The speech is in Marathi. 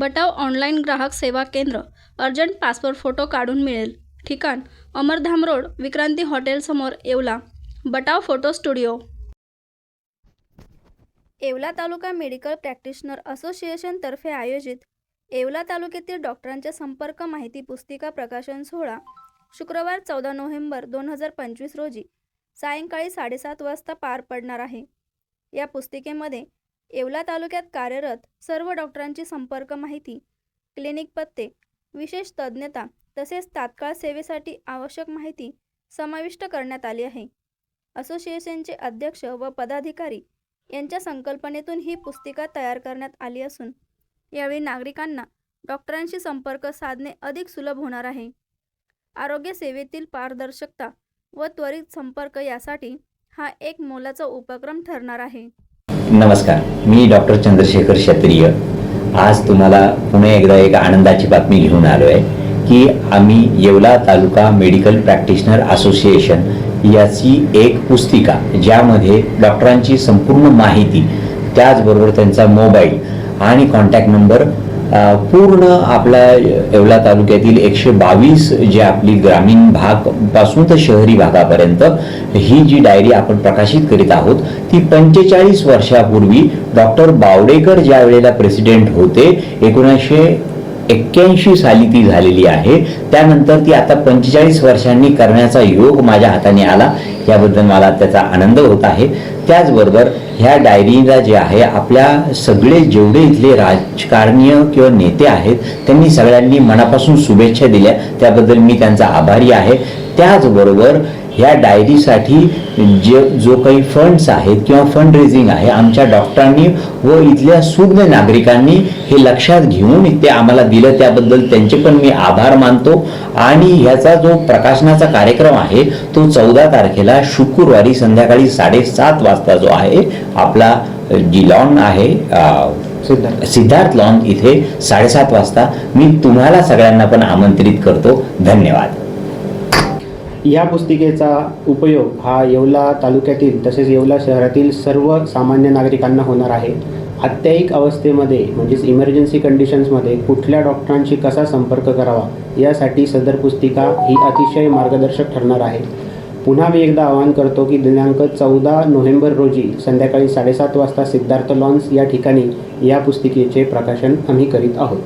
बटाव ऑनलाईन ग्राहक सेवा केंद्र अर्जंट पासपोर्ट फोटो काढून मिळेल. ठिकाण Amardham road Vikranti हॉटेलसमोर Yeola. Batav photo studio. Yeola taluka medical practitioner असोसिएशनतर्फे आयोजित येवला तालुक्यातील डॉक्टरांच्या संपर्क माहिती पुस्तिका प्रकाशन सोहळा शुक्रवार चौदा नोव्हेंबर दोन हजार पंचवीस रोजी सायंकाळी साडेसात वाजता पार पडणार आहे. या पुस्तिकेमध्ये येवला तालुक्यात कार्यरत सर्व डॉक्टरांची संपर्क माहिती क्लिनिक पत्ते विशेष तज्ज्ञता तसेच तात्काळ सेवेसाठी आवश्यक माहिती समाविष्ट करण्यात आली आहे. असोसिएशनचे अध्यक्ष व पदाधिकारी यांच्या संकल्पनेतून ही पुस्तिका तयार करण्यात आली असून यावेळी नागरिकांना डॉक्टरांशी संपर्क साधणे अधिक सुलभ होणार आहे. आरोग्य सेवेतील पारदर्शकता व त्वरित संपर्क यासाठी हा एक मोलाचा उपक्रम ठरणार आहे. नमस्कार. मी डॉक्टर चंद्रशेखर क्षत्रिय. आज तुम्हाला पुणे एकदा एक आनंदाची बातमी घेऊन आलो आहे की आम्ही Yeola taluka medical practitioner association याची एक पुस्तिका ज्यामध्ये डॉक्टरांची संपूर्ण माहिती त्याचबरोबर त्यांचा मोबाईल आणि कॉन्टॅक्ट नंबर पूर्ण आपल्या येवला तालुक्यातील एकशे बावीस जे आपली ग्रामीण भागपासून तर शहरी भागापर्यंत ही जी डायरी आपण प्रकाशित करीत आहोत ती पंचेचाळीस वर्षापूर्वी डॉक्टर बावडेकर ज्या वेळेला प्रेसिडेंट होते एकोणीसशे एक्क्याऐंशी साली ती झालेली आहे. त्यानंतर ती आता पंचेचाळीस वर्षांनी करण्याचा योग माझ्या हाताने आला. याबद्दल मला त्याचा आनंद होत आहे. त्याचबरोबर ह्या डायरीला जे आहे आपल्या सगळे जेवढे इथले राजकारणीय किंवा नेते आहेत त्यांनी सगळ्यांनी मनापासून शुभेच्छा दिल्या. त्याबद्दल मी त्यांचा आभारी आहे. त्याचबरोबर ह्या डायरीसाठी जे जो काही फंड्स आहेत किंवा फंड रेझिंग आहे आमच्या डॉक्टरांनी व इथल्या सुज्ञ नागरिकांनी हे लक्षात घेऊन ते आम्हाला दिलं. त्याबद्दल त्यांचे पण मी आभार मानतो. आणि ह्याचा जो प्रकाशनाचा कार्यक्रम आहे तो चौदा तारखेला शुक्रवारी संध्याकाळी साडेसात वाजता जो आहे आपला जी लॉन आहे सिद्धार्थ. सिद्धार्थ लॉन इथे साडेसात वाजता मी तुम्हाला सगळ्यांना पण आमंत्रित करतो. धन्यवाद. या पुस्तिकेचा उपयोग हा येवला तालुक्यातील तसेच येवला शहरातील सर्व सामान्य नागरिकांना होणार आहे. आत्यायिक अवस्थेमध्ये म्हणजेच इमर्जन्सी कंडिशन्समध्ये कुठल्या डॉक्टरांशी कसा संपर्क करावा यासाठी सदर पुस्तिका ही अतिशय मार्गदर्शक ठरणार आहे. पुन्हा मी एकदा आवाहन करतो की दिनांक चौदा नोव्हेंबर रोजी संध्याकाळी साडेसात वाजता सिद्धार्थ लॉन्स या ठिकाणी या पुस्तिकेचे प्रकाशन आम्ही करीत आहोत.